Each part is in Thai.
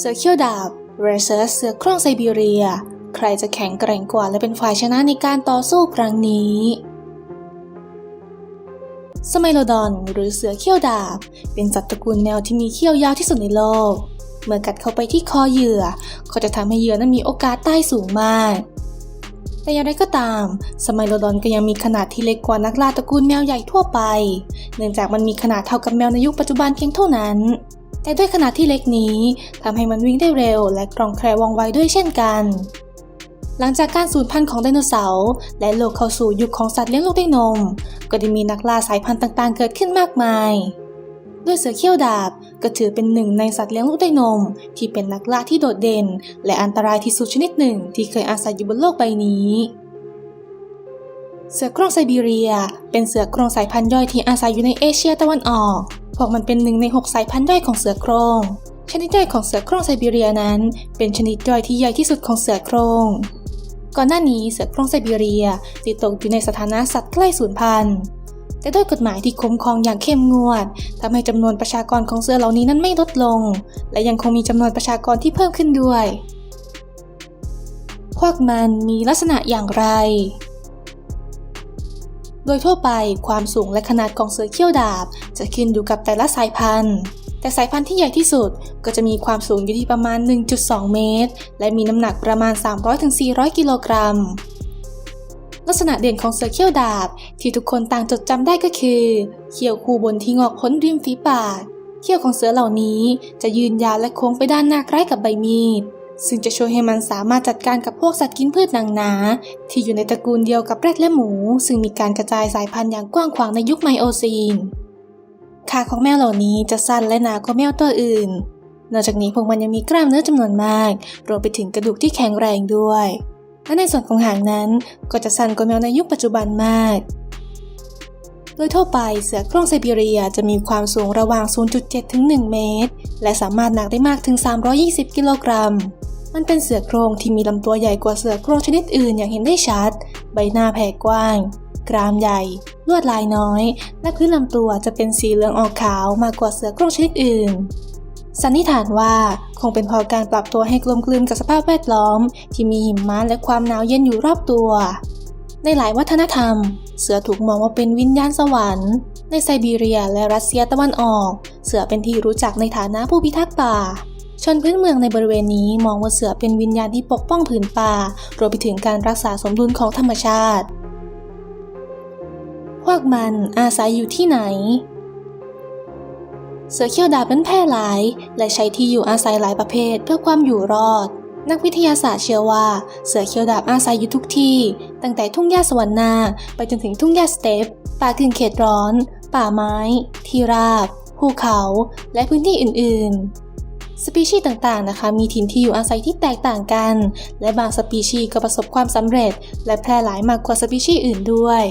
เสือเขี้ยวดาบ vs เสือโคร่งไซบีเรีย ใครจะแข็งแกร่งกว่าและเป็นฝ่ายชนะในการต่อสู้ครั้งนี้สไมโลดอนหรือเสือเขี้ยวดาบ เป็นสัตว์ตระกูลแมวที่มีเขี้ยวยาวที่สุดในโลก เมื่อกัดเข้าไปที่คอเหยื่อก็จะทำให้เหยื่อนั้นมีโอกาสตายสูงมาก แต่อย่างไรก็ตามสไมโลดอนก็ยังมีขนาดที่เล็กกว่านักล่าตระกูลแมวใหญ่ทั่วไป เนื่องจากมันมีขนาดเท่ากับแมวในยุคปัจจุบันเพียงเท่านั้น แต่ด้วยขนาดที่เล็กนี้ทำให้มันวิ่งได้เร็ว และคล่องแคล่วว่องไวด้วยเช่นกัน หลังจากการสูญพันธุ์ของไดโนเสาร์และโลกเข้าสู่ยุคของสัตว์เลี้ยงลูกด้วยนม ก็ได้มีนักล่าสายพันธุ์ต่างๆ เกิดขึ้นมากมาย ด้วยเสือเขี้ยวดาบก็ถือเป็นหนึ่งในสัตว์เลี้ยงลูกด้วยนม ที่เป็นนักล่าที่โดดเด่น และอันตรายที่สุดชนิดหนึ่งที่เคยอาศัยอยู่บนโลกใบนี้เสือโคร่งไซบีเรีย เป็นเสือโคร่งสายพันธุ์ย่อยที่อาศัยอยู่ในเอเชียตะวันออก พวกมันเป็นหนึ่งใน6สายพันธุ์ย่อยของเสือโคร่งชนิดย่อยของเสือโคร่งไซบีเรียนั้น เป็นชนิดย่อยที่ใหญ่ที่สุดของเสือโคร่งก่อนหน้านี้เสือโคร่งไซบีเรียติดตกอยู่ในสถานะสัตว์ใกล้สูญพันธุ์แต่ด้วยกฎหมายที่คุ้มครองอย่างเข้มงวดทำให้จำนวนประชากรของเสือเหล่านี้นั้นไม่ลดลง และยังคงมีจำนวนประชากรที่เพิ่มขึ้นด้วย พวกมันมีลักษณะอย่างไร โดยทั่วไปความสูงและขนาดของเสือเขี้ยวดาบ จะขึ้นอยู่กับแต่ละสายพันธุ์ แต่สายพันธุ์ที่ใหญ่ที่สุดก็จะมีความสูงอยู่ที่ประมาณ 1.2 เมตร และมีน้ำหนักประมาณ 300-400 กิโลกรัมลักษณะเด่นของเสือเขี้ยวดาบที่ทุกคนต่างจดจำได้ก็คือเขี้ยวคู่บนที่งอกพ้นริมฝีปาก เขี้ยวของเสือเหล่านี้จะยืนยาวและโค้งไปด้านหน้าคล้ายกับใบมีด ซึ่งจะช่วยให้มันสามารถจัดการกับพวกสัตว์กินพืชหนังหนา ที่อยู่ในตระกูลเดียวกับแรดและหมู ซึ่งมีการกระจายสายพันธุ์อย่างกว้างขวางในยุคไมโอซีน ขาของแมวเหล่านี้จะสั้นและหนากว่าแมวตัวอื่น นอกจากนี้พวกมันยังมีกล้ามเนื้อจำนวนมาก รวมไปถึงกระดูกที่แข็งแรงด้วย และในส่วนของหางนั้นก็จะสั้นกว่าแมวในยุคปัจจุบันมาก โดยทั่วไปเสือโคร่งไซบีเรียจะมีความสูงระหว่าง 0.7 ถึง 1 เมตร และสามารถหนักได้มากถึง 320 กิโลกรัม มันเป็นเสือโคร่งที่มีลำตัวใหญ่กว่าเสือโคร่งชนิดอื่นอย่างเห็นได้ชัด ใบหน้าแผ่กว้าง กรามใหญ่ ลวดลายน้อย และพื้นลำตัวจะเป็นสีเหลืองออกขาวมากกว่าเสือโคร่งชนิดอื่นสันนิษฐานว่าคงเป็นเพราะการปรับตัวให้กลมกลืนกับสภาพแวดล้อม ที่มีหิมะและความหนาวเย็นอยู่รอบตัว ในหลายวัฒนธรรม เสือถูกมองว่าเป็นวิญญาณสวรรค์ ในไซบีเรียและรัสเซียตะวันออก เสือเป็นที่รู้จักในฐานะผู้พิทักษ์ป่า ชนพื้นเมืองในบริเวณนี้มองว่าเสือเป็นวิญญาณที่ปกป้องผืนป่ารวมไปถึงการรักษาสมดุลของธรรมชาติ พวกมันอาศัยอยู่ที่ไหน เสือเขี้ยวดาบนั้นแพร่หลาย และใช้ที่อยู่อาศัยหลายประเภทเพื่อความอยู่รอด นักวิทยาศาสตร์เชื่อว่าเสือเขียวดาบอาศัยอยู่ทุกที่ ตั้งแต่ทุ่งหญ้าสวรรค์นาไปจนถึงทุ่งหญ้าสเตปป่ากึ่งเขตร้อน ป่าไม้ ที่ราบ ภูเขา และพื้นที่อื่น ๆ สปีชีส์ต่าง ๆ นะคะ มีถิ่นที่อยู่อาศัยที่แตกต่างกัน และบางสปีชีส์ก็ประสบความสำเร็จ และแพร่หลายมากกว่าสปีชีส์อื่นด้วย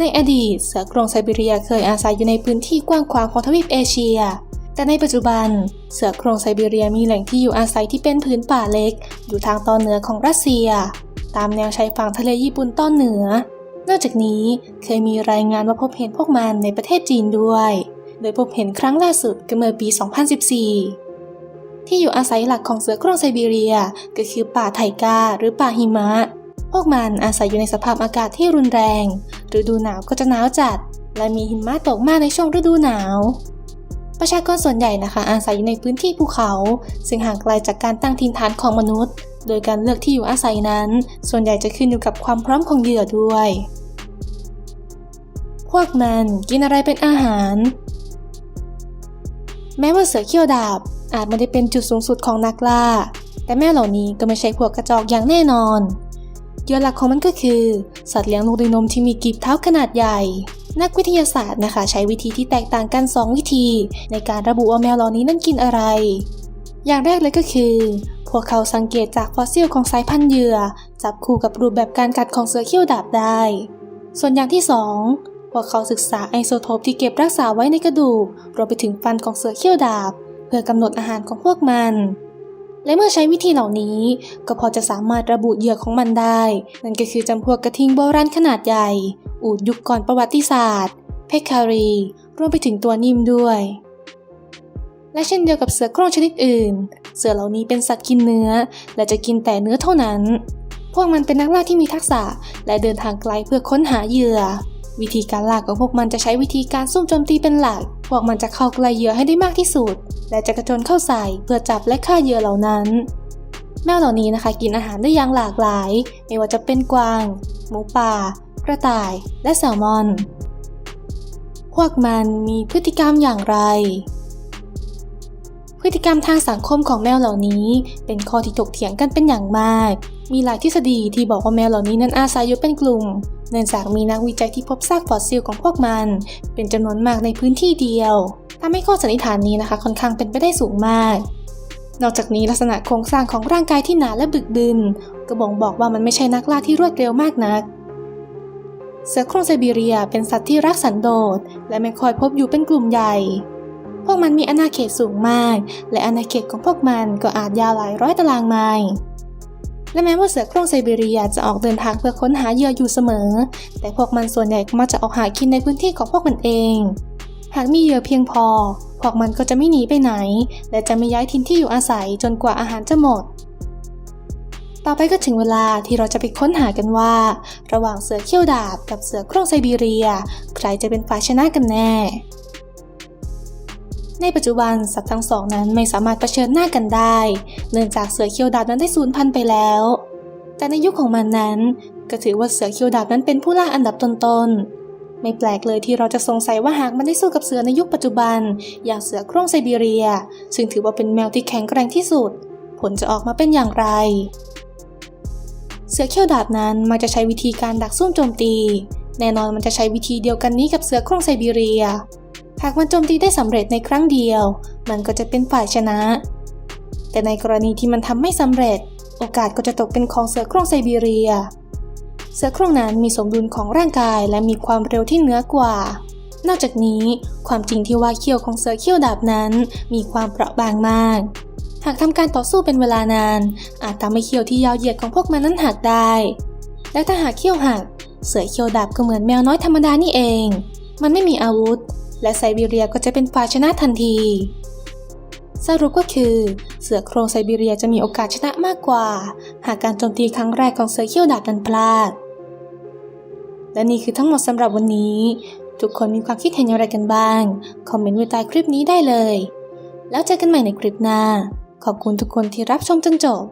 ในอดีตเสือโครงไซบีเรียเคยอาศัยอยู่ในพื้นที่กว้างขวางของทวีปเอเชีย แต่ในปัจจุบัน เสือโคร่งไซบีเรียมีแหล่งที่อยู่อาศัยที่เป็นพื้นป่าเล็ก อยู่ทางตอนเหนือของรัสเซีย ตามแนวชายฝั่งทะเลญี่ปุ่นตอนเหนือ นอกจากนี้เคยมีรายงานว่าพบเห็นพวกมันในประเทศจีนด้วย โดยพบเห็นครั้งล่าสุดก็เมื่อปี 2014 ที่อยู่อาศัยหลักของเสือโคร่งไซบีเรียก็คือป่าไทกาหรือป่าหิมะ พวกมันอาศัยอยู่ในสภาพอากาศที่รุนแรงฤดูหนาวก็จะหนาวจัด และมีหิมะตกมากในช่วงฤดูหนาว ประชากรส่วนใหญ่นะคะ อาศัยอยู่ในพื้นที่ภูเขา ซึ่งห่างไกลจากการตั้งถิ่นฐานของมนุษย์ โดยการเลือกที่อยู่อาศัยนั้น ส่วนใหญ่จะขึ้นอยู่กับความพร้อมของเหยื่อด้วย พวกมันกินอะไรเป็นอาหาร แม้ว่าเสือเขี้ยวดาบอาจไม่ได้เป็นจุดสูงสุดของนักล่า แต่แม่เหล่านี้ก็ไม่ใช่พวกกระจอกอย่างแน่นอนเหยื่อหลักของมันก็คือ สัตว์เลี้ยงลูกด้วยนมที่มีกีบเท้าขนาดใหญ่ นักวิทยาศาสตร์นะคะ ใช้วิธีที่แตกต่างกัน 2 วิธี ในการระบุว่าแมวเหล่านี้นั้นกินอะไร อย่างแรกเลยก็คือ พวกเขาสังเกตจากฟอสซิลของสายพันธุ์เหยื่อ จับคู่กับรูปแบบการกัดของเสือเขี้ยวดาบได้ ส่วนอย่างที่ 2 พวกเขาศึกษาไอโซโทปที่เก็บรักษาไว้ในกระดูกรวมไปถึงฟันของเสือเขี้ยวดาบ เพื่อกำหนดอาหารของพวกมันและเมื่อใช้วิธีเหล่านี้ ก็พอจะสามารถระบุเหยื่อของมันได้ นั่นก็คือจำพวกกระทิงโบราณขนาดใหญ่ อูดยุคก่อนประวัติศาสตร์ เพคคารี รวมไปถึงตัวนิ่มด้วย และเช่นเดียวกับเสือโคร่งชนิดอื่น เสือเหล่านี้เป็นสัตว์กินเนื้อ และจะกินแต่เนื้อเท่านั้น พวกมันเป็นนักล่าที่มีทักษะและเดินทางไกลเพื่อค้นหาเหยื่อ วิธีการล่าของพวกมันจะใช้วิธีการซุ่มโจมตีเป็นหลัก พวกมันจะเข้าใกล้เหยื่อให้ได้มากที่สุด และจะกระโจนเข้าใส่เพื่อจับและฆ่าเหยื่อเหล่านั้นแมวเหล่านี้นะคะกินอาหารได้อย่างหลากหลาย ไม่ว่าจะเป็นกวาง หมูป่า กระต่าย และแซลมอน พวกมันมีพฤติกรรมอย่างไร พฤติกรรมทางสังคมของแมวเหล่านี้เป็นข้อที่ถกเถียงกันเป็นอย่างมาก มีหลายทฤษฎีที่บอกว่าแมวเหล่านี้นั้นอาศัยอยู่เป็นกลุ่ม เนื่องจากมีนักวิจัยที่พบซากฟอสซิลของพวกมัน เป็นจำนวนมากในพื้นที่เดียวทำให้ข้อสันนิษฐานนี้นะคะค่อนข้างเป็นไปได้สูงมากนอกจากนี้ลักษณะโครงสร้างของร่างกายที่หนาและบึกบึนก็บ่งบอกว่ามันไม่ใช่นักล่าที่รวดเร็วมากนัก เสือโคร่งไซบีเรียเป็นสัตว์ที่รักสันโดษและไม่ค่อยพบอยู่เป็นกลุ่มใหญ่ พวกมันมีอาณาเขตสูงมาก และอาณาเขตของพวกมันก็อาจยาวหลายร้อยตารางไมล์และแม้ว่าเสือโคร่งไซบีเรียจะออกเดินทางเพื่อค้นหาเหยื่ออยู่เสมอ แต่พวกมันส่วนใหญ่ก็มักจะออกหากินในพื้นที่ของพวกมันเอง หากมีเหยื่อเพียงพอ พวกมันก็จะไม่หนีไปไหน และจะไม่ย้ายถิ่นที่อยู่อาศัยจนกว่าอาหารจะหมด ต่อไปก็ถึงเวลาที่เราจะไปค้นหากันว่า ระหว่างเสือเขี้ยวดาบกับเสือโคร่งไซบีเรีย ใครจะเป็นฝ่ายชนะกันแน่ ในปัจจุบันสัตว์ทั้งสองนั้นไม่สามารถเผชิญหน้ากันได้ เนื่องจากเสือเขี้ยวดาบนั้นได้สูญพันธุ์ไปแล้ว แต่ในยุคของมันนั้น ก็ถือว่าเสือเขี้ยวดาบนั้นเป็นผู้ล่าอันดับต้นๆ ไม่แปลกเลยที่เราจะสงสัยว่าหากมันได้สู้กับเสือในยุคปัจจุบัน อย่างเสือโคร่งไซบีเรีย ซึ่งถือว่าเป็นแมวที่แข็งแกร่งที่สุด ผลจะออกมาเป็นอย่างไร เสือเขี้ยวดาบนั้นมักจะใช้วิธีการดักซุ่มโจมตี แน่นอนมันจะใช้วิธีเดียวกันนี้กับเสือโคร่งไซบีเรีย หากมันโจมตีได้สำเร็จในครั้งเดียว มันก็จะเป็นฝ่ายชนะ แต่ในกรณีที่มันทำไม่สำเร็จ โอกาสก็จะตกเป็นของเสือโคร่งไซบีเรีย เสือโคร่งนั้นมีสมดุลของร่างกายและมีความเร็วที่เหนือกว่า นอกจากนี้ ความจริงที่ว่าเขี้ยวของเสือเขี้ยวดาบนั้น มีความเปราะบางมาก หากทำการต่อสู้เป็นเวลานาน อาจทำให้เขี้ยวที่ยาวเหยียดของพวกมันนั้นหักได้ และถ้าหากเขี้ยวหัก เสือเขี้ยวดาบก็เหมือนแมวน้อยธรรมดานี่เอง มันไม่มีอาวุธ และไซบีเรียก็จะเป็นฝ่ายชนะทันที สรุปก็คือ เสือโครงไซบีเรียจะมีโอกาสชนะมากกว่า หากการโจมตีครั้งแรกของเสือเขี้ยวดาบนั้นพลาด และนี่คือทั้งหมดสำหรับวันนี้ ทุกคนมีความคิดเห็นอย่างไรกันบ้าง คอมเมนต์ไว้ใต้คลิปนี้ได้เลยแล้วเจอกันใหม่ในคลิปหน้า ขอบคุณทุกคนที่รับชมจนจบ